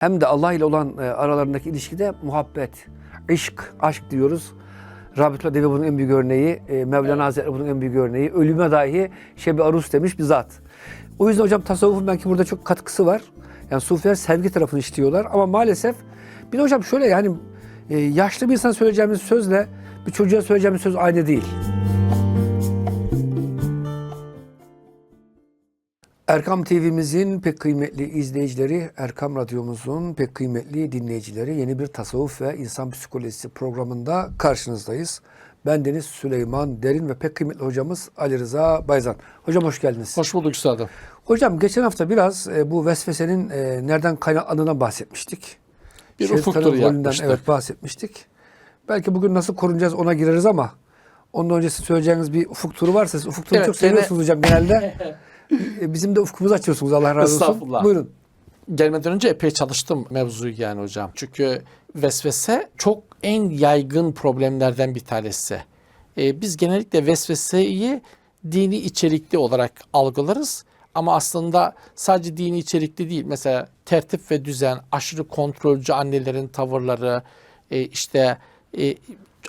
hem de Allah ile olan e, aralarındaki ilişkide muhabbet, aşk, aşk diyoruz. Rabitullah Devi bunun en büyük örneği, e, Mevlana Hazretleri bunun en büyük örneği. Ölüme dahi şebi arus demiş bir zat. O yüzden hocam tasavvufun belki burada çok katkısı var. Yani sufiler sevgi tarafını işliyorlar ama maalesef bir de hocam şöyle yani e, yaşlı bir insan söyleyeceğimiz sözle bir çocuğa söyleyeceğimiz söz aynı değil. Erkam TV'mizin pek kıymetli izleyicileri, Erkam Radyomuzun pek kıymetli dinleyicileri yeni bir tasavvuf ve insan psikolojisi programında karşınızdayız. Ben Deniz Süleyman Derin ve pek kıymetli hocamız Ali Rıza Bayzan. Hocam hoş geldiniz. Hoş bulduk üstadım. Hocam geçen hafta biraz e, bu vesvesenin e, nereden kaynaklandığına bahsetmiştik. Bir Şeytanın ufuk turu rolünden, yapmıştık. Evet bahsetmiştik. Belki bugün nasıl korunacağız ona gireriz ama ondan öncesi söyleyeceğiniz bir ufuk turu varsa siz ufuk turunu Evet, çok gene- seviyorsunuz hocam genelde. E, Bizim de ufkumuzu açıyorsunuz Allah razı olsun. Estağfurullah. Buyurun. Gelmeden önce epey çalıştım mevzuyu yani hocam. Çünkü vesvese çok en yaygın problemlerden bir tanesi. Ee, biz genellikle vesveseyi dini içerikli olarak algılarız. Ama aslında sadece dini içerikli değil. Mesela tertip ve düzen, aşırı kontrolcü annelerin tavırları, e, işte e,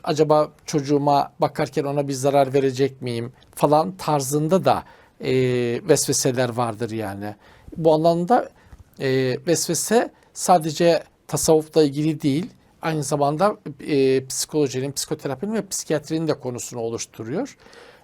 acaba çocuğuma bakarken ona bir zarar verecek miyim falan tarzında da e, vesveseler vardır yani. Bu anlamda e, vesvese sadece tasavvufla ilgili değil, aynı zamanda e, psikolojinin, psikoterapinin ve psikiyatrinin de konusunu oluşturuyor.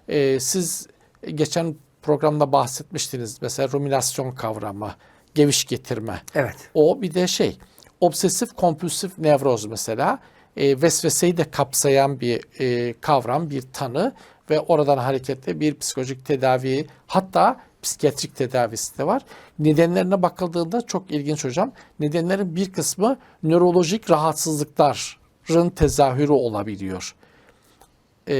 E, siz geçen programda bahsetmiştiniz mesela ruminasyon kavramı, geviş getirme. Evet. O bir de şey, obsesif kompulsif nevroz mesela e, vesveseyi de kapsayan bir e, kavram, bir tanı ve oradan hareketle bir psikolojik tedavi hatta psikiyatrik tedavisi de var. Nedenlerine bakıldığında çok ilginç hocam. Nedenlerin bir kısmı nörolojik rahatsızlıkların tezahürü olabiliyor. E,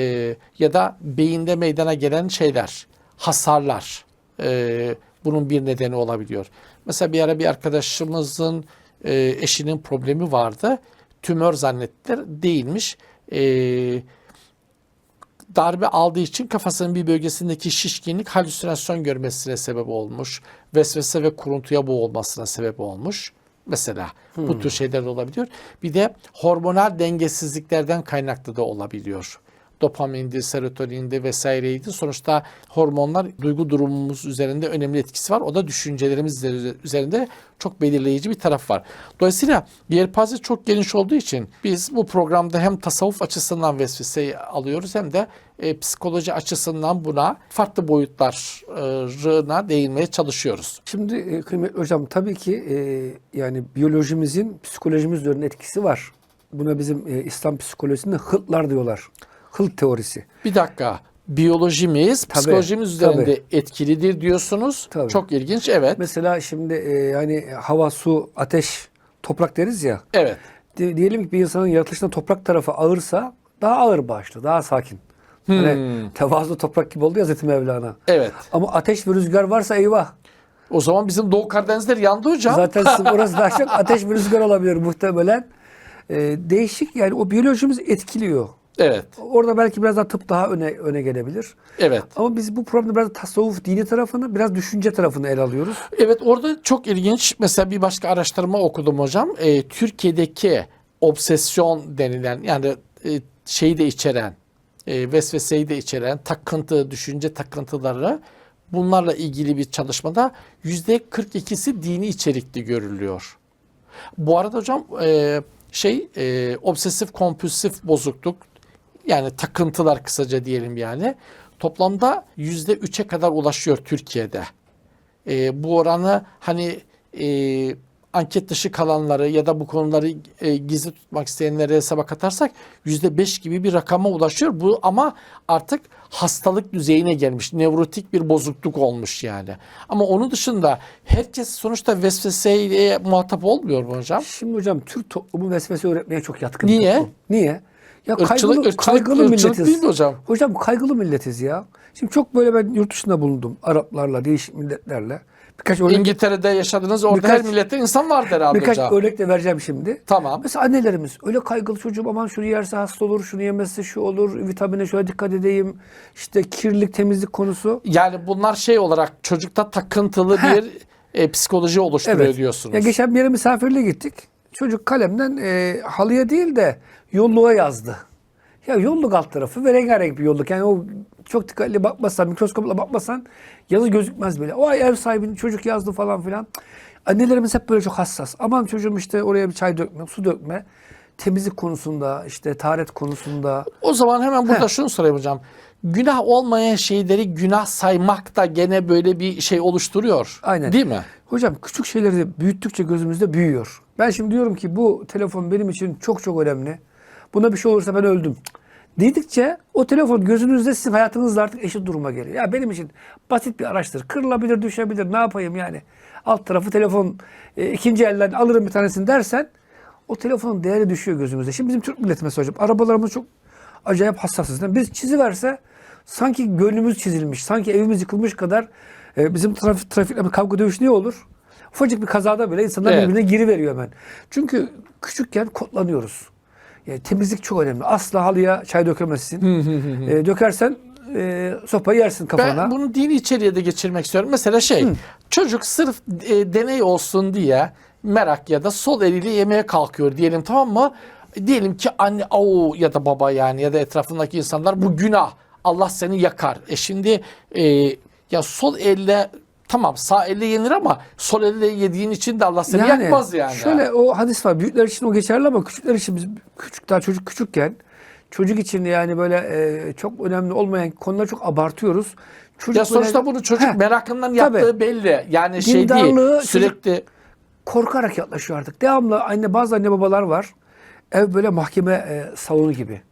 ya da beyinde meydana gelen şeyler, hasarlar e, bunun bir nedeni olabiliyor. Mesela bir ara bir arkadaşımızın e, eşinin problemi vardı. Tümör zannettiler. Değilmiş. E, darbe aldığı için kafasının bir bölgesindeki şişkinlik halüsinasyon görmesine sebep olmuş. Vesvese ve kuruntuya boğulmasına sebep olmuş. Mesela bu tür şeyler de olabiliyor. Bir de hormonal dengesizliklerden kaynaklı da olabiliyor. Dopamindi, serotonindi vesaireydi. Sonuçta hormonlar duygu durumumuz üzerinde önemli etkisi var. O da düşüncelerimiz üzerinde çok belirleyici bir taraf var. Dolayısıyla yelpaze çok geniş olduğu için biz bu programda hem tasavvuf açısından vesveseyi alıyoruz hem de e, psikoloji açısından buna farklı boyutlarına değinmeye çalışıyoruz. Şimdi e, kıymetli hocam tabii ki e, yani biyolojimizin psikolojimiz üzerinde etkisi var. Buna bizim e, İslam psikolojisinde hıltlar diyorlar. Hılt teorisi. Bir dakika. Biyolojimiz, Tabii, psikolojimiz üzerinde etkilidir diyorsunuz. Tabii. Çok ilginç. Evet. Mesela şimdi e, hani hava, su, ateş, toprak deriz ya. Evet. Di- diyelim ki bir insanın yaratılışında toprak tarafı ağırsa daha ağır başlı, daha sakin. Hani tevazu toprak gibi oldu ya Hazreti Mevlana. Evet. Ama ateş ve rüzgar varsa eyvah. O zaman bizim Doğu Karadenizler yandı hocam. Zaten orası daha çok ateş ve rüzgar olabilir muhtemelen. E, değişik yani o biyolojimiz etkiliyor. Evet. Orada belki biraz daha tıp daha öne öne gelebilir. Evet. Ama biz bu programda biraz tasavvuf dini tarafını, biraz düşünce tarafını ele alıyoruz. Evet orada çok ilginç. Mesela bir başka araştırma okudum hocam. Ee, Türkiye'deki obsesyon denilen yani e, şeyi de içeren, e, vesveseyi de içeren takıntı, düşünce takıntıları bunlarla ilgili bir çalışmada yüzde 42'si dini içerikli görülüyor. Bu arada hocam e, şey e, obsesif kompulsif bozukluk yani takıntılar kısaca diyelim yani toplamda yüzde 3'e kadar ulaşıyor Türkiye'de. E, bu oranı hani e, anket dışı kalanları ya da bu konuları e, gizli tutmak isteyenleri hesaba katarsak yüzde beş gibi bir rakama ulaşıyor. Bu ama artık hastalık düzeyine gelmiş. Nevrotik bir bozukluk olmuş yani. Ama onun dışında herkes sonuçta vesveseyle muhatap olmuyor mu hocam? Şimdi hocam Türk toplumu vesvese öğretmeye çok yatkın. Niye? toplum. Niye? Ya kaygılı, ırkçılık- kaygılı ırkçılık milletiz. değil mi hocam? Hocam kaygılı milletiz ya. Şimdi çok böyle ben yurt dışında bulundum. Araplarla, değişik milletlerle. Birkaç örnek, İngiltere'de yaşadınız orada Birkaç- her milletten insan vardır herhalde birkaç hocam. örnek de vereceğim şimdi. Tamam. Mesela annelerimiz öyle kaygılı çocuğum aman şunu yerse hasta olur, şunu yemezse şu olur, vitamine şöyle dikkat edeyim. İşte kirlilik, temizlik konusu. Yani bunlar şey olarak çocukta takıntılı Heh. bir e, psikoloji oluşturuyor Evet. diyorsunuz. Ya geçen bir yere misafirliğe gittik. Çocuk kalemden e, halıya değil de yolluğa yazdı. Ya yolluk alt tarafı ve rengarenk bir yolluk. Yani o çok dikkatli bakmasan, mikroskopla bakmasan yazı gözükmez bile. O ay ev sahibinin çocuk yazdı falan filan. Annelerimiz hep böyle çok hassas. Aman çocuğum işte oraya bir çay dökme, su dökme. Temizlik konusunda, işte taharet konusunda. O zaman hemen burada Heh. şunu sorayım hocam. Günah olmayan şeyleri günah saymak da gene böyle bir şey oluşturuyor. Aynen. Değil mi? Hocam küçük şeyleri büyüttükçe gözümüzde büyüyor. Ben şimdi diyorum ki bu telefon benim için çok çok önemli. Buna bir şey olursa ben öldüm. Dedikçe o telefon gözünüzde sizin hayatınızla artık eşit duruma geliyor. Ya benim için basit bir araçtır. Kırılabilir, düşebilir. Ne yapayım yani? Alt tarafı telefon e, ikinci elden alırım bir tanesini dersen o telefonun değeri düşüyor gözümüzde. Şimdi bizim Türk milleti mesela hocam arabalarımız çok acayip hassasız. Yani Biz çiziverse sanki gönlümüz çizilmiş, sanki evimiz yıkılmış kadar e, bizim trafik, trafikle kavga dövüş ne olur? Ufacık bir kazada bile insanlar Evet. birbirine giriveriyor hemen. Çünkü küçükken kodlanıyoruz. Yani temizlik çok önemli. Asla halıya çay dökemezsin. e, dökersen e, sopayı yersin kafana. Ben bunu dini içeriye de geçirmek istiyorum. Mesela şey, çocuk sırf e, deney olsun diye merak ya da sol eliyle yemeğe kalkıyor diyelim tamam mı? Diyelim ki anne o ya da baba yani ya da etrafındaki insanlar bu günah. Allah seni yakar. E şimdi e, ya sol elle tamam sağ elle yenir ama sol elle yediğin için de Allah seni yakmaz yani. Şöyle o hadis var. Büyükler için o geçerli ama küçükler için biz küçük daha çocuk küçükken çocuk için yani böyle e, çok önemli olmayan konuları çok abartıyoruz. Çocuk ya sonuçta böyle- bunu çocuk Heh, merakından yaptığı tabii. belli. Yani şey değil. Sürekli korkarak yaklaşıyor artık. Devamlı anne bazı anne babalar var. Ev böyle mahkeme e, salonu gibi.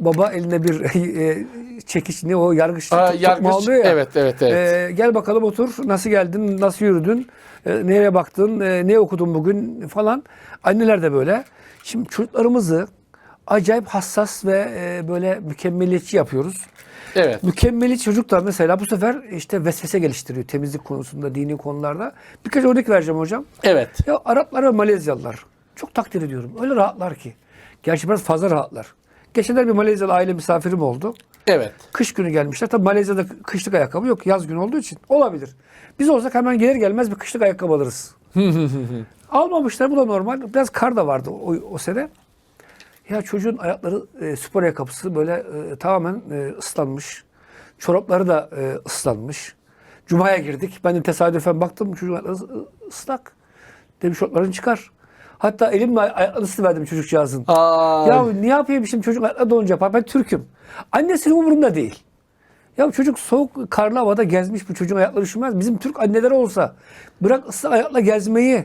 Baba elinde bir e, çekiç ne o yargıç Aa, yargıç, ya. evet, evet, evet. E, gel bakalım otur. Nasıl geldin? Nasıl yürüdün? E, nereye baktın? E, ne okudun bugün falan. Anneler de böyle. Şimdi çocuklarımızı acayip hassas ve e, böyle mükemmeliyetçi yapıyoruz. evet. Mükemmeli çocuk da mesela bu sefer işte vesvese geliştiriyor temizlik konusunda, dini konularda. Birkaç örnek vereceğim hocam. Evet. Ya Araplar ve Malezyalılar çok takdir ediyorum. Öyle rahatlar ki. Gerçi biraz fazla rahatlar. Geçenler bir Malezyalı aile misafirim oldu. Evet. Kış günü gelmişler. Tabii Malezya'da kışlık ayakkabı yok. Yaz günü olduğu için. Olabilir. Biz olsak hemen gelir gelmez bir kışlık ayakkabı alırız. Almamışlar. Bu da normal. Biraz kar da vardı o, o sene. Ya çocuğun ayakları e, spor ayakkabısı böyle e, tamamen e, ıslanmış. Çorapları da e, ıslanmış. Cuma'ya girdik. Ben de tesadüfen baktım çocuğun ayakları ıs- ıslak. Dedim şortlarını çıkar. Hatta elimle ay- ayaklarını ısıverdim çocukcağızın. Aa, Ya ne yapayım şimdi çocuk ayakları donunca yapar. Ben Türk'üm. Annesinin umurunda değil. Ya çocuk soğuk karlı havada gezmiş bu çocuğun ayakları üşümez. Bizim Türk anneleri olsa bırak ıslak ayakla gezmeyi.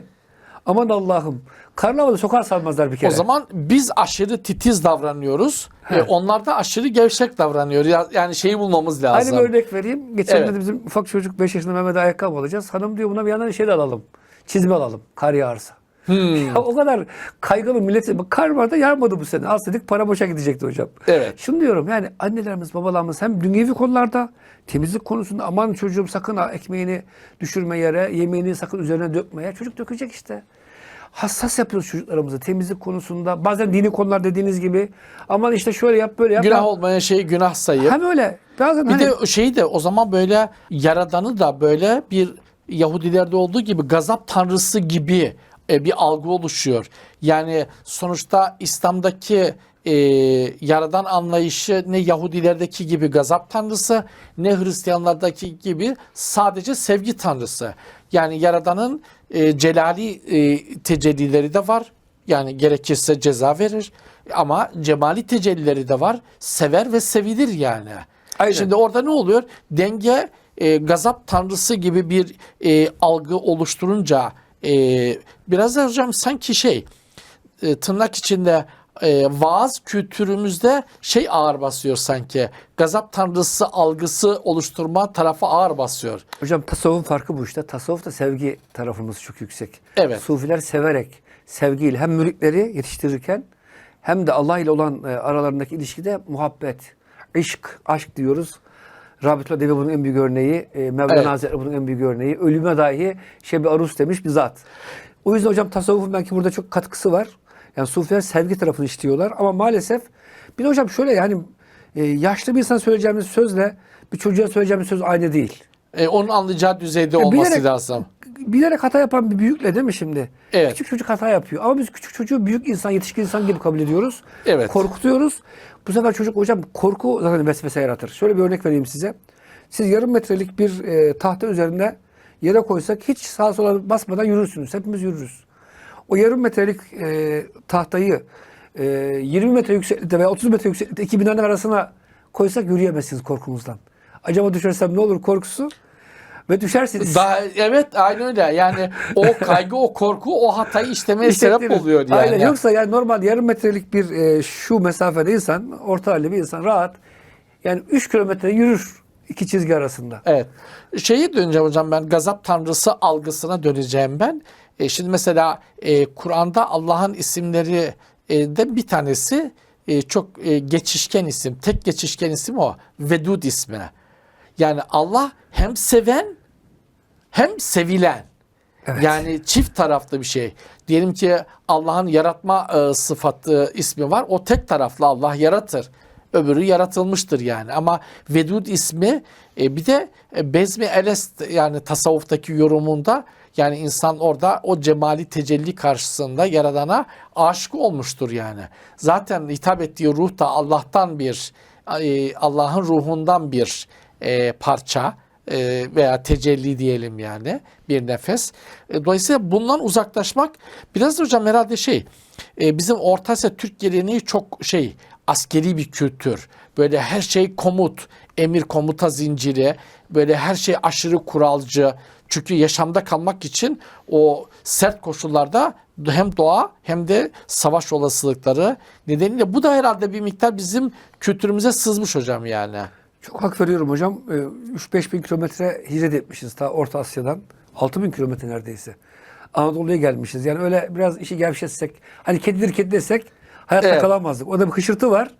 Aman Allah'ım. Karlı havada sokağa salmazlar bir kere. o zaman biz aşırı titiz davranıyoruz. He. E, onlar da aşırı gevşek davranıyor. Ya- Yani şeyi bulmamız lazım. bir örnek vereyim. Geçen Evet. bizim ufak çocuk 5 yaşında Mehmet'e ayakkabı alacağız. Hanım diyor buna bir yandan şey de alalım. Çizme alalım. Kar yağarsa. Hmm. Ya o kadar kaygılı millet. Bak Kar var da yağmadı bu sene. Az dedik para boşa gidecekti hocam. Evet. Şunu diyorum yani annelerimiz babalarımız hem dünyevi konularda temizlik konusunda aman çocuğum sakın ha ekmeğini düşürme yere, yemeğini sakın üzerine dökmeye. Çocuk dökecek işte. Hassas yapıyoruz çocuklarımızı temizlik konusunda. Bazen dini konular dediğiniz gibi. Aman işte şöyle yap böyle yap. Günah olmayan şeyi günah sayıp. Hem öyle. Bazen Bir hani, de şeyi de o zaman böyle yaradanı da böyle bir Yahudilerde olduğu gibi gazap tanrısı gibi e, bir algı oluşuyor. Yani sonuçta İslam'daki e, yaradan anlayışı ne Yahudilerdeki gibi gazap tanrısı ne Hristiyanlardaki gibi sadece sevgi tanrısı. Yani yaradanın e, celali e, tecellileri de var. Yani gerekirse ceza verir ama cemali tecellileri de var. Sever ve sevilir yani. Aynen. Şimdi orada ne oluyor? Denge e, gazap tanrısı gibi bir e, algı oluşturunca e, biraz da hocam sanki şey e, tırnak içinde e, vaaz kültürümüzde şey ağır basıyor sanki. Gazap tanrısı algısı oluşturma tarafı ağır basıyor. Hocam tasavvufun farkı bu işte. Tasavvuf da sevgi tarafımız çok yüksek. Evet. Sufiler severek, sevgiyle hem müritleri yetiştirirken hem de Allah ile olan e, aralarındaki ilişkide muhabbet, aşk, aşk diyoruz. Rabit Devi bunun en büyük örneği. E, Mevlana Evet. Hazretleri bunun en büyük örneği. Ölüme dahi şebi arus demiş bir zat. O yüzden hocam tasavvufun belki burada çok katkısı var. Yani sufiler sevgi tarafını işliyorlar ama maalesef bir de hocam şöyle yani e, yaşlı bir insan söyleyeceğimiz sözle bir çocuğa söyleyeceğimiz söz aynı değil. E, onun anlayacağı düzeyde Ya olması bilerek- lazım. bilerek hata yapan bir büyükle değil mi şimdi? Evet. Küçük çocuk hata yapıyor. Ama biz küçük çocuğu büyük insan, yetişkin insan gibi kabul ediyoruz. Evet. Korkutuyoruz. Bu sefer çocuk hocam korku zaten vesvese yaratır. Şöyle bir örnek vereyim size. Siz yarım metrelik bir e, tahta üzerinde yere koysak hiç sağa sola basmadan yürürsünüz. Hepimiz yürürüz. O yarım metrelik e, tahtayı e, 20 metre yükseklikte veya 30 metre yükseklikte iki binanın arasına koysak yürüyemezsiniz korkumuzdan. Acaba düşersem ne olur korkusu? Ve düşersiniz. Daha, evet aynı öyle. Yani o kaygı, o korku o hatayı işlemeye sebep oluyor yani. Aynen. Yoksa yani normal yarım metrelik bir e, şu mesafede insan, orta halli bir insan rahat yani 3 kilometre yürür iki çizgi arasında. Evet. Şeyi döneceğim hocam ben gazap tanrısı algısına döneceğim ben. E, şimdi mesela e, Kur'an'da Allah'ın isimleri e, de bir tanesi e, çok e, geçişken isim. Tek geçişken isim o. Vedud ismi. Yani Allah hem seven hem sevilen. Evet. Yani çift taraflı bir şey. Diyelim ki Allah'ın yaratma e, sıfatı ismi var. O tek taraflı Allah yaratır. Öbürü yaratılmıştır yani. Ama Vedud ismi e, bir de e, Bezmi Elest yani tasavvuftaki yorumunda yani insan orada o cemali tecelli karşısında yaradana aşık olmuştur yani. Zaten hitap ettiği ruh da Allah'tan bir e, Allah'ın ruhundan bir e, parça e, veya tecelli diyelim yani bir nefes. E, Dolayısıyla bundan uzaklaşmak biraz da hocam herhalde şey e, bizim Orta Asya Türk geleneği çok şey askeri bir kültür. Böyle her şey komut, emir komuta zinciri, böyle her şey aşırı kuralcı. Çünkü yaşamda kalmak için o sert koşullarda hem doğa hem de savaş olasılıkları nedeniyle bu da herhalde bir miktar bizim kültürümüze sızmış hocam yani. Çok hak veriyorum hocam. E, 3-5 bin kilometre hicret etmişiz ta Orta Asya'dan. 6 bin kilometre neredeyse. Anadolu'ya gelmişiz. Yani öyle biraz işi gevşetsek, hani kedidir kedi desek hayatta Evet. kalamazdık. Orada bir hışırtı var.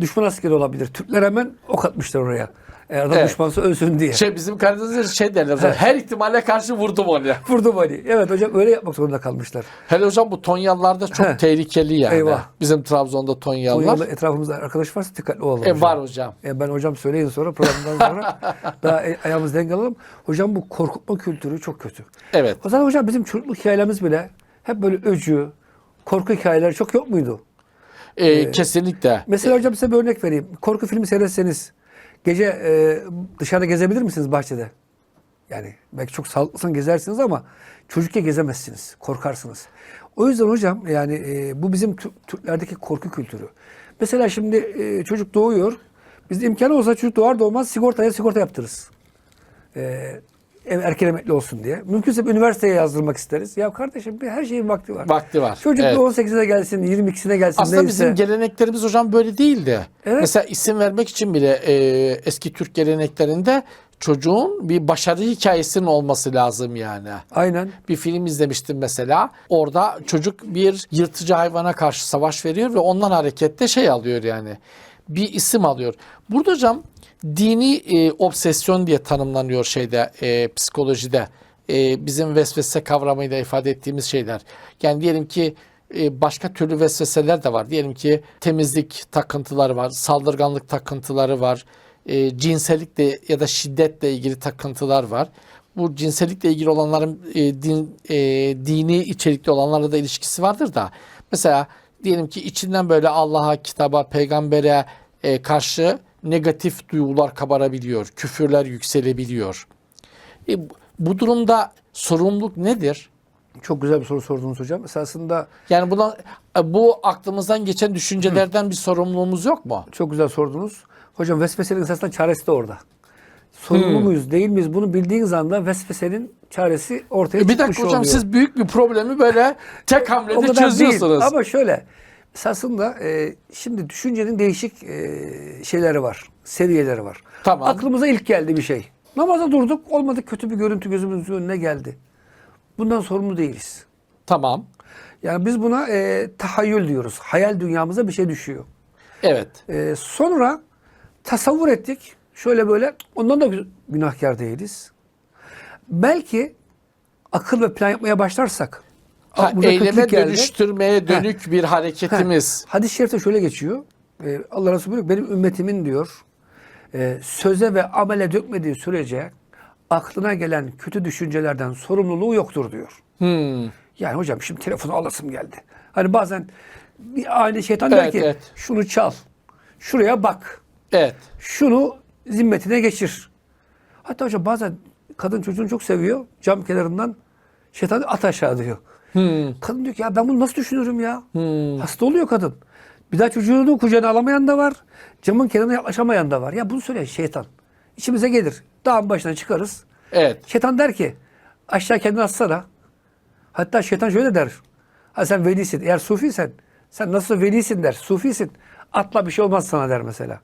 Düşman askeri olabilir. Türkler hemen ok atmışlar oraya. Eğer adam Evet. düşmansa ölsün diye. Şey bizim Karadeniz'de şey derler. hocam, Her ihtimale karşı vurdum onu. Vurdum hani. Evet hocam öyle yapmak zorunda kalmışlar. Hele hocam bu Tonyalılarda çok Heh. tehlikeli yani. Eyvah. Bizim Trabzon'da Tonyalılar. Tonyalı etrafımızda arkadaş varsa dikkatli olalım. E, hocam. var hocam. E, ben hocam söyleyin sonra programdan sonra daha e, ayağımızı denk alalım. Hocam bu korkutma kültürü çok kötü. Evet. O zaman hocam bizim çocukluk hikayelerimiz bile hep böyle öcü, korku hikayeleri çok yok muydu? E, kesinlikle. Mesela hocam size bir örnek vereyim. Korku filmi seyretseniz gece e, dışarıda gezebilir misiniz bahçede? Yani belki çok sağlıklısın gezersiniz ama çocukken gezemezsiniz. Korkarsınız. O yüzden hocam yani e, bu bizim Tü- Türklerdeki korku kültürü. Mesela şimdi e, çocuk doğuyor. Bizde imkanı olsa çocuk doğar doğmaz sigortaya sigorta yaptırırız. E, erken emekli olsun diye. Mümkünse üniversiteye yazdırmak isteriz. Ya kardeşim bir her şeyin vakti var. Vakti var. Çocuk Evet. bir 18'ine gelsin, 22'sine gelsin Aslında neyse. bizim geleneklerimiz hocam böyle değildi. Evet. Mesela isim vermek için bile e, eski Türk geleneklerinde çocuğun bir başarı hikayesinin olması lazım yani. Aynen. Bir film izlemiştim mesela. Orada çocuk bir yırtıcı hayvana karşı savaş veriyor ve ondan hareketle şey alıyor yani. Bir isim alıyor. Burada hocam dini e, obsesyon diye tanımlanıyor şeyde e, psikolojide. E, bizim vesvese kavramıyla ifade ettiğimiz şeyler. Yani diyelim ki e, başka türlü vesveseler de var. Diyelim ki temizlik takıntıları var, saldırganlık takıntıları var, e, cinsellikle ya da şiddetle ilgili takıntılar var. Bu cinsellikle ilgili olanların e, din, e, dini içerikli olanlarla da ilişkisi vardır da. Mesela diyelim ki içinden böyle Allah'a, kitaba, peygambere e, karşı negatif duygular kabarabiliyor, küfürler yükselebiliyor. E, bu- durumda sorumluluk nedir? Çok güzel bir soru sordunuz hocam. Esasında Yani buna e, bu aklımızdan geçen düşüncelerden bir sorumluluğumuz yok mu? çok güzel sordunuz. Hocam vesvesenin esasında çaresi de orada. Sorumlu Hmm. muyuz, değil miyiz? Bunu bildiğiniz anda vesvesenin çaresi ortaya E, bir çıkmış dakika hocam oluyor. siz büyük bir problemi böyle tek hamlede çözüyorsunuz. değil. Ama şöyle, esasında e, şimdi düşüncenin değişik e, şeyleri var, seviyeleri var. Tamam. Aklımıza ilk geldi bir şey. Namaza durduk, olmadı kötü bir görüntü gözümüzün önüne geldi. Bundan sorumlu değiliz. Tamam. Yani biz buna e, tahayyül diyoruz. Hayal dünyamıza bir şey düşüyor. Evet. Ee, sonra tasavvur ettik. Şöyle böyle ondan da gü- günahkar değiliz. Belki akıl ve plan yapmaya başlarsak Ha, eyleme geldi. dönüştürmeye dönük bir hareketimiz. Hadis-i şerifte şöyle geçiyor. Ee, Allah Resulü buyuruyor, benim ümmetimin diyor e, söze ve amele dökmediği sürece aklına gelen kötü düşüncelerden sorumluluğu yoktur diyor. Hmm. Yani hocam şimdi telefonu alasım geldi. Hani bazen bir aynı şeytan der Evet, ki evet. şunu çal, şuraya bak, Evet. şunu zimmetine geçir. Hatta hocam bazen kadın çocuğunu çok seviyor. Cam kenarından şeytan at aşağı diyor. Hmm. Kadın diyor ki ya ben bunu nasıl düşünürüm ya? Hasta oluyor kadın. Bir daha çocuğunu kucağına alamayan da var. Camın kenarına yaklaşamayan da var. Ya bunu söyleyen şeytan. İçimize gelir. Dağın başına çıkarız. Evet. Şeytan der ki aşağı kendini atsana. Hatta şeytan şöyle der. Ha sen velisin. Eğer sufiysen sen nasıl velisin der. Sufisin. Atla bir şey olmaz sana der mesela.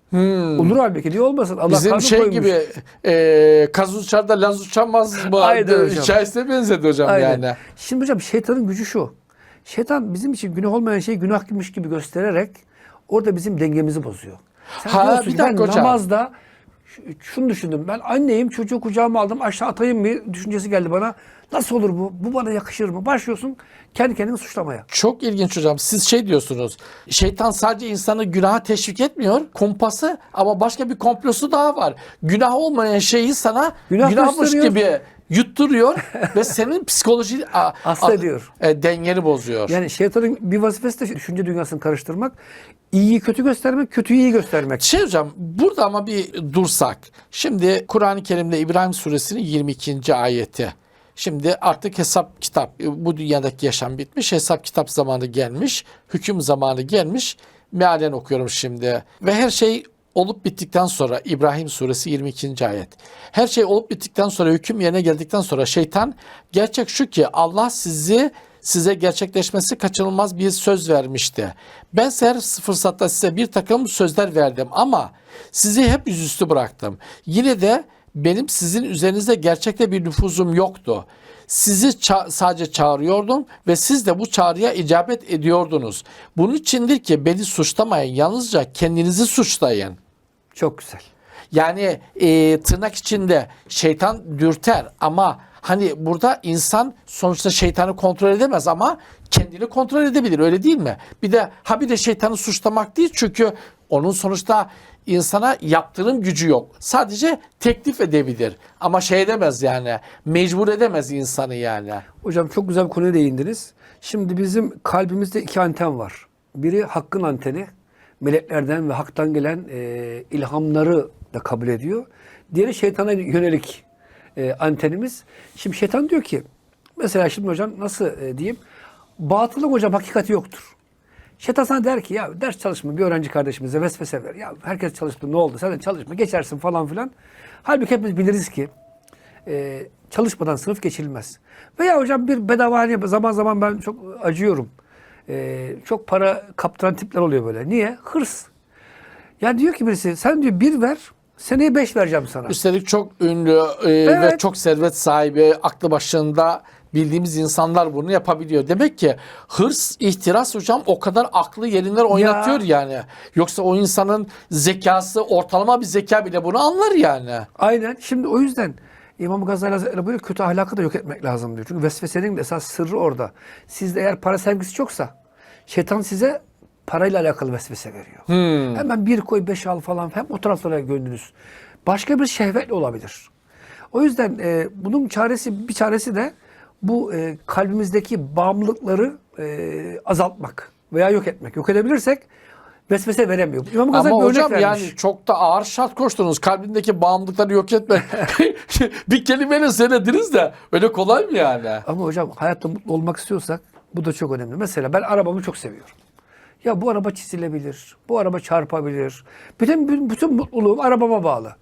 Olur halbuki diye olmasın. Allah Hmm. Bizim şey koymuş. gibi e, kaz uçar da laz uçamaz mı? Aynen hocam. Hikayesine benzedi hocam Aynen. yani. Şimdi hocam şeytanın gücü şu. Şeytan bizim için günah olmayan şeyi günahmış gibi göstererek orada bizim dengemizi bozuyor. Sen Ha, diyorsun bir ki, dakika ben hocam. namazda şunu düşündüm. Ben anneyim çocuğu kucağıma aldım aşağı atayım mı düşüncesi geldi bana. Nasıl olur bu? Bu bana yakışır mı? Başlıyorsun kendi kendini suçlamaya. Çok ilginç hocam. Siz şey diyorsunuz. Şeytan sadece insanı günaha teşvik etmiyor. Kumpası ama başka bir komplosu daha var. Günah olmayan şeyi sana Günah günahmış gibi yutturuyor ve senin psikoloji a- a- ediyor. e, dengeni bozuyor. Yani şeytanın bir vazifesi de düşünce dünyasını karıştırmak. İyiyi kötü göstermek, kötüyü iyi göstermek. Şey hocam burada ama bir dursak. Şimdi Kur'an-ı Kerim'de İbrahim suresinin 22. ayeti. Şimdi artık hesap kitap bu dünyadaki yaşam bitmiş. Hesap kitap zamanı gelmiş. Hüküm zamanı gelmiş. Mealen okuyorum şimdi. Ve her şey olup bittikten sonra İbrahim suresi 22. ayet. Her şey olup bittikten sonra hüküm yerine geldikten sonra şeytan gerçek şu ki Allah sizi size gerçekleşmesi kaçınılmaz bir söz vermişti. Ben her fırsatta size bir takım sözler verdim ama sizi hep yüzüstü bıraktım. Yine de benim sizin üzerinizde gerçekte bir nüfuzum yoktu. Sizi ça- sadece çağırıyordum ve siz de bu çağrıya icabet ediyordunuz. Bunun içindir ki beni suçlamayın, yalnızca kendinizi suçlayın. Çok güzel. Yani e, tırnak içinde şeytan dürter ama hani burada insan sonuçta şeytanı kontrol edemez ama kendini kontrol edebilir öyle değil mi? Bir de ha bir de şeytanı suçlamak değil çünkü onun sonuçta insana yaptırım gücü yok. Sadece teklif edebilir ama şey edemez yani mecbur edemez insanı yani. Hocam çok güzel bir konuya değindiniz. Şimdi bizim kalbimizde iki anten var. Biri hakkın anteni. Meleklerden ve haktan gelen e, ilhamları da kabul ediyor. Diğeri şeytana yönelik e, antenimiz. Şimdi şeytan diyor ki, mesela şimdi hocam nasıl e, diyeyim? Batılın hocam hakikati yoktur. Şeytan sana der ki ya ders çalışma bir öğrenci kardeşimize vesvese ver. Ya herkes çalıştı ne oldu sen de çalışma geçersin falan filan. Halbuki hepimiz biliriz ki e, çalışmadan sınıf geçilmez. Veya hocam bir bedava hani zaman zaman ben çok acıyorum. E, çok para kaptıran tipler oluyor böyle. Niye? Hırs. Ya diyor ki birisi sen diyor bir ver seneye beş vereceğim sana. Üstelik çok ünlü e, ve Evet. çok servet sahibi, aklı başında bildiğimiz insanlar bunu yapabiliyor. Demek ki hırs, ihtiras hocam o kadar aklı yerinden oynatıyor yani. Yoksa o insanın zekası, ortalama bir zeka bile bunu anlar yani. Aynen. Şimdi o yüzden İmam Gazali Hazretleri buyuruyor kötü ahlakı da yok etmek lazım diyor. Çünkü vesvesenin de esas sırrı orada. Sizde eğer para sevgisi çoksa şeytan size parayla alakalı vesvese veriyor. Hemen bir koy beş al falan hem o taraflara gönlünüz. Başka bir şehvetle olabilir. O yüzden e, bunun çaresi bir çaresi de bu e, kalbimizdeki bağımlılıkları e, azaltmak veya yok etmek. Yok edebilirsek vesvese veremiyor. İmam Gazali Ama örnek hocam vermiş. yani çok da ağır şart koştunuz. Kalbindeki bağımlılıkları yok etme. bir kelimeyle söylediniz de öyle kolay mı yani? Ama hocam hayatta mutlu olmak istiyorsak bu da çok önemli. Mesela ben arabamı çok seviyorum. Ya bu araba çizilebilir, bu araba çarpabilir. Bütün, bütün mutluluğum arabama bağlı.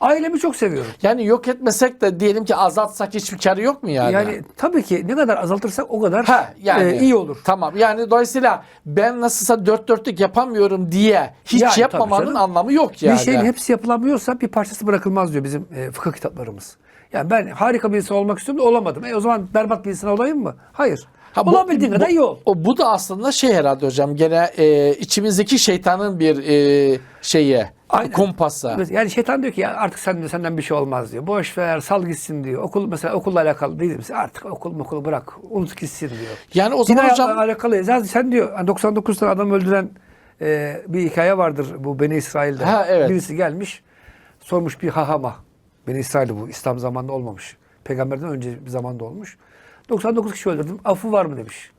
Ailemi çok seviyorum. Yani yok etmesek de diyelim ki azaltsak hiçbir karı yok mu yani? Yani, tabii ki ne kadar azaltırsak o kadar Ha yani e, iyi olur. Tamam. Yani dolayısıyla ben nasılsa dört dörtlük yapamıyorum diye hiç Yani tabii yapmamanın canım. anlamı yok yani. Bir şeyin hepsi yapılamıyorsa bir parçası bırakılmaz diyor bizim e, fıkıh kitaplarımız. Yani ben harika bir insan olmak istiyorum da olamadım. E o zaman berbat bir insan olayım mı? Hayır. Ha, bu- Olabildiğin kadar bu- iyi ol. O, bu da aslında şey herhalde hocam gene e, içimizdeki şeytanın bir e, şeyi Aynen. kumpası. Yani şeytan diyor ki ya artık sen senden bir şey olmaz diyor. Boş ver, sal gitsin diyor. Okul mesela okulla alakalı değil mi? Artık okul okulu bırak. Unut gitsin diyor. Yani o Yine zaman hocam alakalı. Zaten sen diyor hani 99 tane adam öldüren e, bir hikaye vardır bu Beni İsrail'de. Ha, evet. Birisi gelmiş sormuş bir hahama. Beni İsrail'de bu. İslam zamanında olmamış. Peygamberden önce bir zamanda olmuş. 99 kişi öldürdüm. Affı var mı demiş.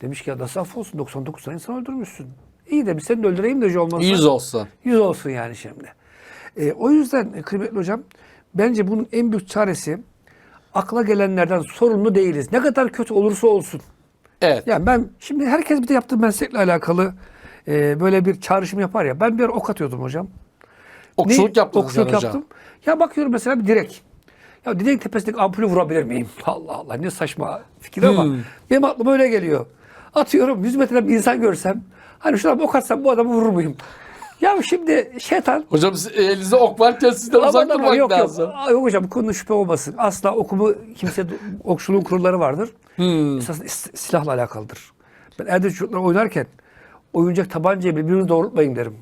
Demiş ki ya nasıl affı olsun? 99 tane insan öldürmüşsün. İyi demiş. Seni de öldüreyim de önce olmazsa. 100 olsun. 100 olsun yani şimdi. E, o yüzden e, kıymetli hocam bence bunun en büyük çaresi akla gelenlerden sorumlu değiliz. Ne kadar kötü olursa olsun. Evet. Yani ben şimdi herkes bir de yaptığı meslekle alakalı e, böyle bir çağrışım yapar ya. Ben bir ok atıyordum hocam. Okçuluk yaptınız Okçuluk hocam. yaptım. Ya bakıyorum mesela bir direk. Ya direğin tepesindeki ampulü vurabilir miyim? Allah Allah ne saçma fikir ama Hmm. benim aklıma öyle geliyor. Atıyorum 100 metreden bir insan görsem hani şuradan ok atsam bu adamı vurur muyum? Ya şimdi şeytan Hocam siz- elinizde ok varken sizden uzak durmak yok, lazım. Yok. Aa, yok hocam bu konuda şüphe olmasın. Asla okumu kimse okçuluğun kurulları vardır. Hmm. Esasında silahla alakalıdır. Ben evde çocuklar oynarken oyuncak tabancayı birbirini doğrultmayın derim.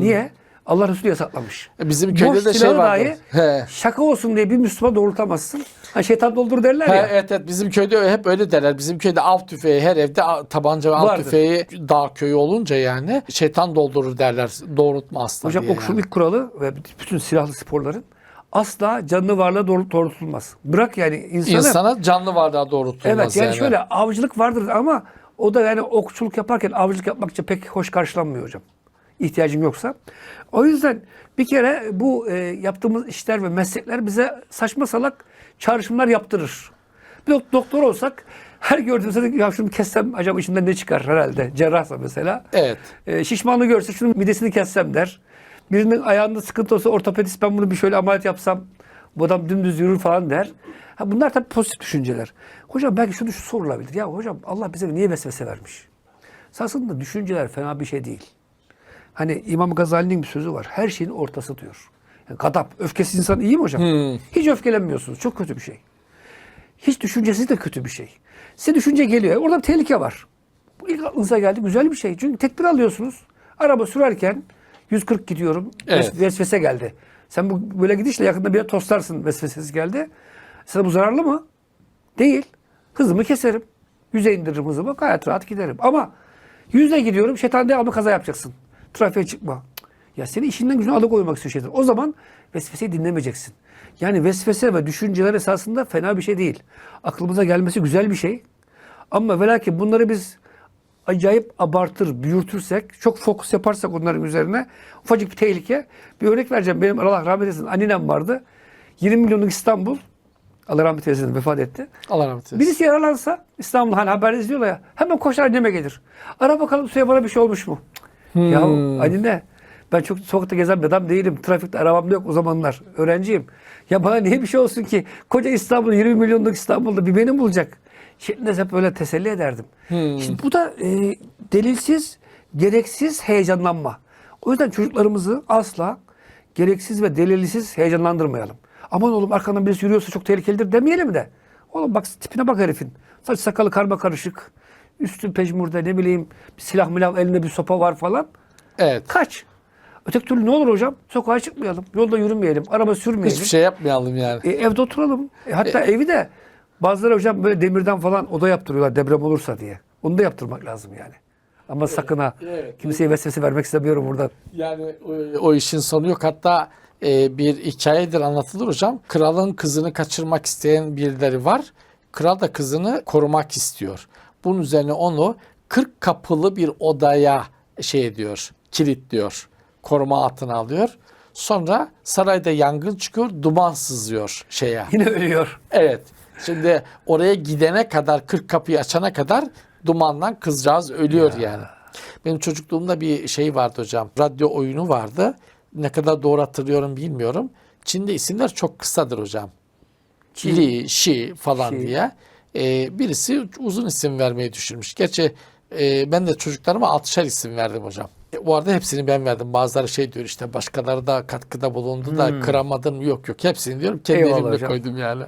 Niye? Allah Resulü yasaklamış. E, Bizim köyde Boş de şey vardı. dahi He. şaka olsun diye bir Müslüman doğrultamazsın. Ha şeytan doldur derler He, ya. evet evet bizim köyde hep öyle derler. Bizim köyde av tüfeği her evde a- tabanca ve av Vardır. tüfeği dağ köyü olunca yani şeytan doldurur derler. Doğrultma asla Hocam diye yani. ilk kuralı ve bütün silahlı sporların asla canlı varlığa doğru, doğrultulmaz. Bırak yani insanı İnsana canlı varlığa doğrultulmaz Evet yani, yani. şöyle avcılık vardır ama o da yani okçuluk yaparken avcılık yapmak için pek hoş karşılanmıyor hocam. İhtiyacın yoksa. O yüzden bir kere bu e, yaptığımız işler ve meslekler bize saçma salak çağrışımlar yaptırır. Bir dok- doktor olsak her gördüğümüzde de, ya şunu kessem acaba içinden ne çıkar herhalde. Cerrahsa mesela. Evet. E, şişmanlığı görse şunun midesini kessem der. Birinin ayağında sıkıntı olsa ortopedist ben bunu bir şöyle ameliyat yapsam bu adam dümdüz yürür falan der. Ha, bunlar tabii pozitif düşünceler. Hocam belki şunu şu sorulabilir. Ya hocam Allah bize niye vesvese vermiş? Aslında düşünceler fena bir şey değil. Hani İmam Gazali'nin bir sözü var. Her şeyin ortası diyor. Yani gadap, öfkesiz insan iyi mi hocam? Hiç öfkelenmiyorsunuz. Çok kötü bir şey. Hiç düşüncesiz de kötü bir şey. Size düşünce geliyor. Orada bir tehlike var. Bu ilk aklınıza geldi. Güzel bir şey. Çünkü tekbir alıyorsunuz. Araba sürerken 140 gidiyorum. Evet. Ves- Vesvese geldi. Sen bu böyle gidişle yakında bir yere toslarsın vesvesesi geldi. Sana bu zararlı mı? Değil. Hızımı keserim. Yüze indiririm hızımı. Gayet rahat giderim. Ama yüzle gidiyorum. Şeytan devamlı kaza yapacaksın. Trafiğe çıkma. Ya seni işinden gücüne alıkoymak istiyor şeytan. O zaman vesveseyi dinlemeyeceksin. Yani vesvese ve düşünceler esasında fena bir şey değil. Aklımıza gelmesi güzel bir şey. Ama ve lakin bunları biz acayip abartır, büyütürsek, çok fokus yaparsak onların üzerine ufacık bir tehlike. Bir örnek vereceğim. Benim Allah rahmet eylesin annenem vardı. 20 milyonluk İstanbul. Allah rahmet eylesin vefat etti. Allah rahmet eylesin. Birisi yaralansa İstanbul hani haber izliyorlar ya hemen koşar anneme gelir. Ara bakalım suya bana bir şey olmuş mu? Ya anne ben çok sokakta gezen bir adam değilim. Trafikte arabam da yok o zamanlar. Öğrenciyim. Ya bana niye bir şey olsun ki? Koca İstanbul 20 milyonluk İstanbul'da bir beni bulacak. Şeklinde hep böyle teselli ederdim. Şimdi bu da e, delilsiz, gereksiz heyecanlanma. O yüzden çocuklarımızı asla gereksiz ve delilsiz heyecanlandırmayalım. Aman oğlum arkandan birisi yürüyorsa çok tehlikelidir demeyelim de. Oğlum bak tipine bak herifin. Saç sakalı karma karışık. Üstü pejmurde ne bileyim bir silah milah elinde bir sopa var falan. Evet. Kaç. Öteki türlü ne olur hocam? Sokağa çıkmayalım. Yolda yürümeyelim. Araba sürmeyelim. Hiçbir şey yapmayalım yani. E, evde oturalım. E, hatta evi de bazıları hocam böyle demirden falan oda yaptırıyorlar deprem olursa diye. Onu da yaptırmak lazım yani. Ama sakın ha. evet. Kimseye vesvese vermek istemiyorum buradan. Yani o, o işin sonu yok. Hatta e, bir hikayedir anlatılır hocam. Kralın kızını kaçırmak isteyen birileri var. Kral da kızını korumak istiyor. Bunun üzerine onu 40 kapılı bir odaya şey ediyor, kilitliyor. Koruma altına alıyor. Sonra sarayda yangın çıkıyor, duman sızıyor şeye. Yine ölüyor. Evet. Şimdi oraya gidene kadar 40 kapıyı açana kadar dumandan kızcağız ölüyor yani. Benim çocukluğumda bir şey vardı hocam. Radyo oyunu vardı. Ne kadar doğru hatırlıyorum bilmiyorum. Çin'de isimler çok kısadır hocam. Li, Şi falan Şi. diye. Ee, birisi uzun isim vermeyi düşünmüş. Gerçi e, ben de çocuklarıma altışar isim verdim hocam. E, bu arada hepsini ben verdim. Bazıları şey diyor işte başkaları da katkıda bulundu da kıramadın mı? Yok yok hepsini diyorum. Kendi Eyvallah elimle hocam. koydum yani.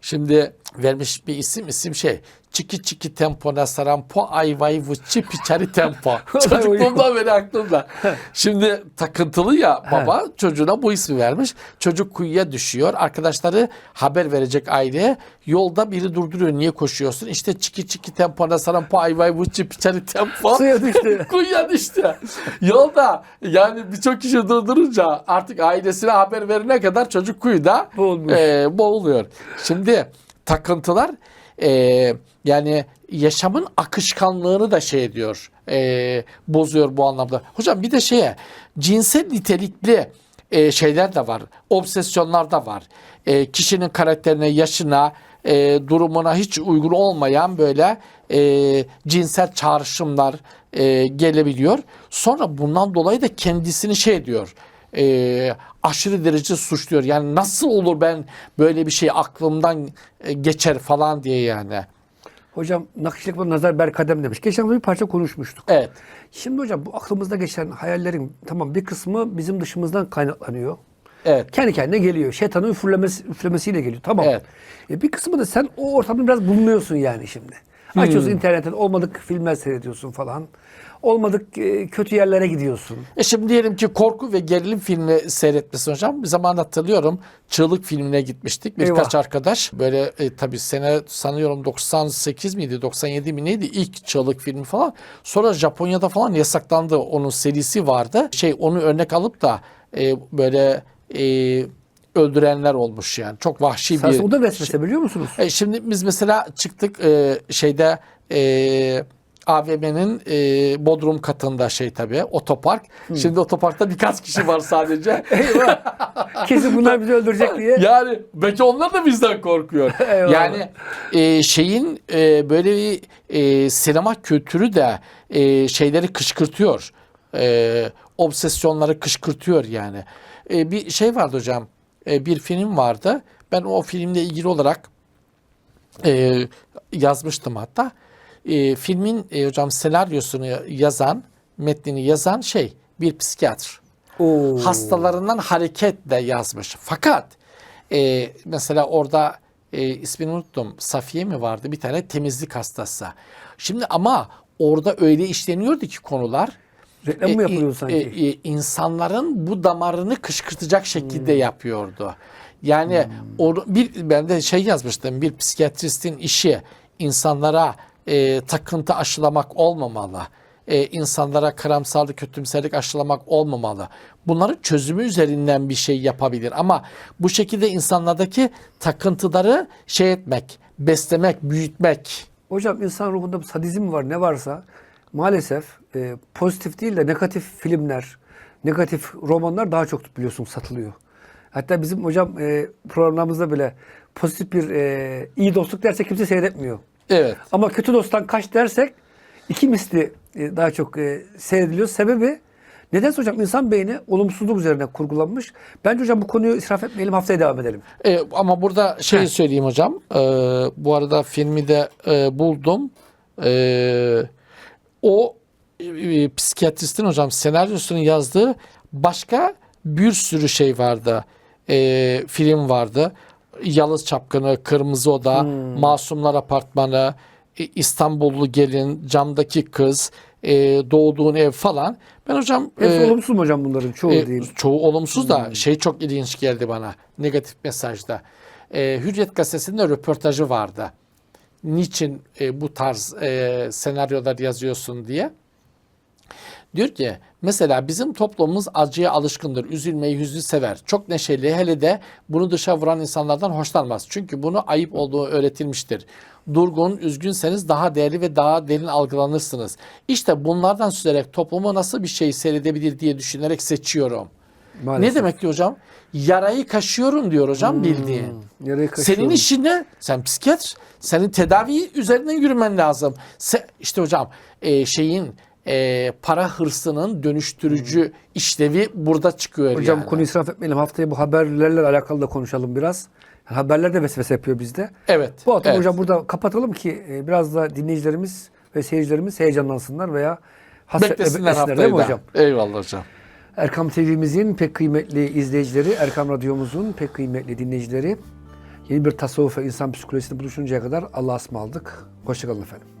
Şimdi vermiş bir isim isim şey. Çiki çiki tempo nasaran po ay vay vuçi piçari tempo. Çocukluğumdan beri aklımda. Şimdi takıntılı ya baba çocuğuna bu ismi vermiş. Çocuk kuyuya düşüyor. Arkadaşları haber verecek aileye. Yolda biri durduruyor. Niye koşuyorsun? İşte çiki çiki tempo nasaran po ay vay vuçi piçari tempo. Suya düştü. Kuyuya düştü. Yolda yani birçok kişi durdurunca artık ailesine haber verene kadar çocuk kuyuda Boğulmuş. e, boğuluyor. Şimdi takıntılar e, yani yaşamın akışkanlığını da şey ediyor, e, bozuyor bu anlamda. Hocam bir de şeye cinsel nitelikli e, şeyler de var, obsesyonlar da var. E, kişinin karakterine, yaşına, e, durumuna hiç uygun olmayan böyle e, cinsel çağrışımlar e, gelebiliyor. Sonra bundan dolayı da kendisini şey diyor, e, aşırı derece suçluyor. Yani nasıl olur ben böyle bir şey aklımdan e, geçer falan diye yani. Hocam nakışlık ve nazar berkadem demiş. Geçen bir parça konuşmuştuk. Evet. Şimdi hocam bu aklımızda geçen hayallerin tamam bir kısmı bizim dışımızdan kaynaklanıyor. Evet. Kendi kendine geliyor. Şeytanın üfürlemesi, üflemesiyle geliyor. Tamam. Evet. E bir kısmı da sen o ortamda biraz bulunuyorsun yani şimdi. Açıyorsun internetten olmadık filmler seyrediyorsun falan. Olmadık e, kötü yerlere gidiyorsun. E şimdi diyelim ki korku ve gerilim filmi seyretmesin hocam. Bir zaman hatırlıyorum. Çığlık filmine gitmiştik. Birkaç Eyvah. arkadaş böyle e, tabii sene sanıyorum 98 miydi 97 mi neydi ilk çığlık filmi falan. Sonra Japonya'da falan yasaklandı. Onun serisi vardı. Şey onu örnek alıp da e, böyle e, öldürenler olmuş yani. Çok vahşi Sen bir o da vesvese biliyor musunuz? E, şimdi biz mesela çıktık e, şeyde e, AVM'nin e, bodrum katında şey tabii otopark. Şimdi otoparkta birkaç kişi var sadece. Kesin bunlar bizi öldürecek diye. yani belki onlar da bizden korkuyor. Eyvallah. yani e, şeyin e, böyle bir e, sinema kültürü de e, şeyleri kışkırtıyor. E, obsesyonları kışkırtıyor yani. E, bir şey vardı hocam. E, bir film vardı. Ben o filmle ilgili olarak e, yazmıştım hatta. E, filmin e, hocam senaryosunu yazan, metnini yazan şey bir psikiyatr. Oo. Hastalarından hareketle yazmış. Fakat e, mesela orada e, ismini unuttum. Safiye mi vardı? Bir tane temizlik hastası. Şimdi ama orada öyle işleniyordu ki konular. Reklam mı e, yapılıyor e, sanki? e, insanların bu damarını kışkırtacak şekilde yapıyordu. Yani or, bir ben de şey yazmıştım. Bir psikiyatristin işi insanlara e, takıntı aşılamak olmamalı. E, insanlara karamsarlık, kötümserlik aşılamak olmamalı. Bunların çözümü üzerinden bir şey yapabilir. Ama bu şekilde insanlardaki takıntıları şey etmek, beslemek, büyütmek. Hocam insan ruhunda sadizm var ne varsa maalesef e, pozitif değil de negatif filmler, negatif romanlar daha çok biliyorsun satılıyor. Hatta bizim hocam e, programlarımızda bile pozitif bir e, iyi dostluk dersek kimse seyretmiyor. Evet. Ama kötü dosttan kaç dersek iki misli e, daha çok e, seyrediliyor. Sebebi nedense hocam insan beyni olumsuzluk üzerine kurgulanmış. Bence hocam bu konuyu israf etmeyelim haftaya devam edelim. E, ama burada şey Heh. söyleyeyim hocam. E, bu arada filmi de e, buldum. E, o e, psikiyatristin hocam senaryosunu yazdığı başka bir sürü şey vardı. E, film vardı. Yalız Çapkını, Kırmızı Oda, Masumlar Apartmanı, İstanbullu Gelin, Camdaki Kız, e, Doğduğun Ev falan. Ben hocam Hepsi e, olumsuz mu hocam bunların çoğu e, değil? çoğu olumsuz da şey çok ilginç geldi bana. Negatif mesajda. E, Hürriyet gazetesinde röportajı vardı. Niçin e, bu tarz e, senaryolar yazıyorsun diye. Diyor ki mesela bizim toplumumuz acıya alışkındır. Üzülmeyi, hüznü sever. Çok neşeli hele de bunu dışa vuran insanlardan hoşlanmaz. Çünkü bunu ayıp olduğu öğretilmiştir. Durgun, üzgünseniz daha değerli ve daha derin algılanırsınız. İşte bunlardan süzerek toplumu nasıl bir şey seyredebilir diye düşünerek seçiyorum. Maalesef. Ne demek ki hocam? Yarayı kaşıyorum diyor hocam bildiğin. Yarayı kaşıyorum. Senin işin ne? Sen psikiyatr. Senin tedavi üzerinden yürümen lazım. Se, işte hocam e, şeyin e, para hırsının dönüştürücü işlevi burada çıkıyor Hocam yani. konu israf etmeyelim. Haftaya bu haberlerle alakalı da konuşalım biraz. Haberler de vesvese yapıyor bizde. Evet. Bu hafta evet. hocam burada kapatalım ki e, biraz da dinleyicilerimiz ve seyircilerimiz heyecanlansınlar veya hasretle Beklesinler değil haftayı mi da. hocam? Eyvallah hocam. Erkam TV'mizin pek kıymetli izleyicileri, Erkam Radyomuzun pek kıymetli dinleyicileri. Yeni bir tasavvuf ve insan psikolojisinde buluşuncaya kadar Allah'a ısmarladık. Hoşçakalın efendim.